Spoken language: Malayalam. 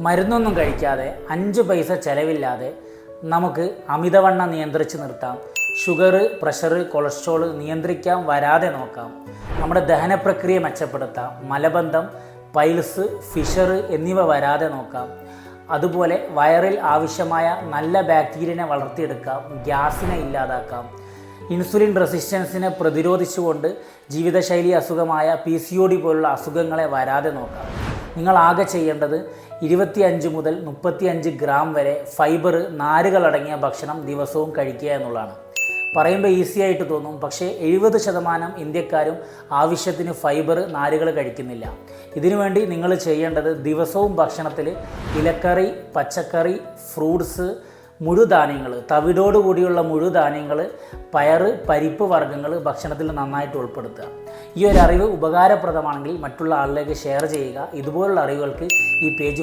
മരുന്നൊന്നും കഴിക്കാതെ അഞ്ച് പൈസ ചെലവില്ലാതെ നമുക്ക് അമിതവണ്ണം നിയന്ത്രിച്ച് നിർത്താം. ഷുഗർ പ്രഷർ കൊളസ്ട്രോൾ നിയന്ത്രിക്കാം വരാതെ നോക്കാം. നമ്മുടെ ദഹനപ്രക്രിയ മെച്ചപ്പെടുത്താം. മലബന്ധം പൈൽസ് ഫിഷർ എന്നിവ വരാതെ നോക്കാം. അതുപോലെ വയറിൽ ആവശ്യമായ നല്ല ബാക്ടീരിയനെ വളർത്തിയെടുക്കാം. ഗ്യാസിനെ ഇല്ലാതാക്കാം. ഇൻസുലിൻ റെസിസ്റ്റൻസിനെ പ്രതിരോധിച്ചുകൊണ്ട് ജീവിതശൈലി അസുഖമായ പി സി ഒ ഡി പോലുള്ള അസുഖങ്ങളെ വരാതെ നോക്കാം. നിങ്ങൾ ആകെ ചെയ്യേണ്ടത് ഇരുപത്തിയഞ്ച് മുതൽ മുപ്പത്തിയഞ്ച് ഗ്രാം വരെ ഫൈബർ നാരുകളടങ്ങിയ ഭക്ഷണം ദിവസവും കഴിക്കുക എന്നുള്ളതാണ്. പറയുമ്പോൾ ഈസി ആയിട്ട് തോന്നും. പക്ഷേ എഴുപത് ശതമാനം ഇന്ത്യക്കാരും ആവശ്യത്തിന് ഫൈബർ നാരുകൾ കഴിക്കുന്നില്ല. ഇതിനുവേണ്ടി നിങ്ങൾ ചെയ്യേണ്ടത് ദിവസവും ഭക്ഷണത്തിൽ ഇലക്കറി പച്ചക്കറി ഫ്രൂട്ട്സ് മുഴുധാന്യങ്ങൾ തവിടോടുകൂടിയുള്ള മുഴുധാന്യങ്ങൾ പയറ് പരിപ്പ് വർഗങ്ങൾ ഭക്ഷണത്തിൽ നന്നായിട്ട് ഉൾപ്പെടുത്തുക. ഈ ഒരു അറിവ് ഉപകാരപ്രദമാണെങ്കിൽ മറ്റുള്ള ആളിലേക്ക് ഷെയർ ചെയ്യുക. ഇതുപോലുള്ള അറിവുകൾക്ക് ഈ പേജ്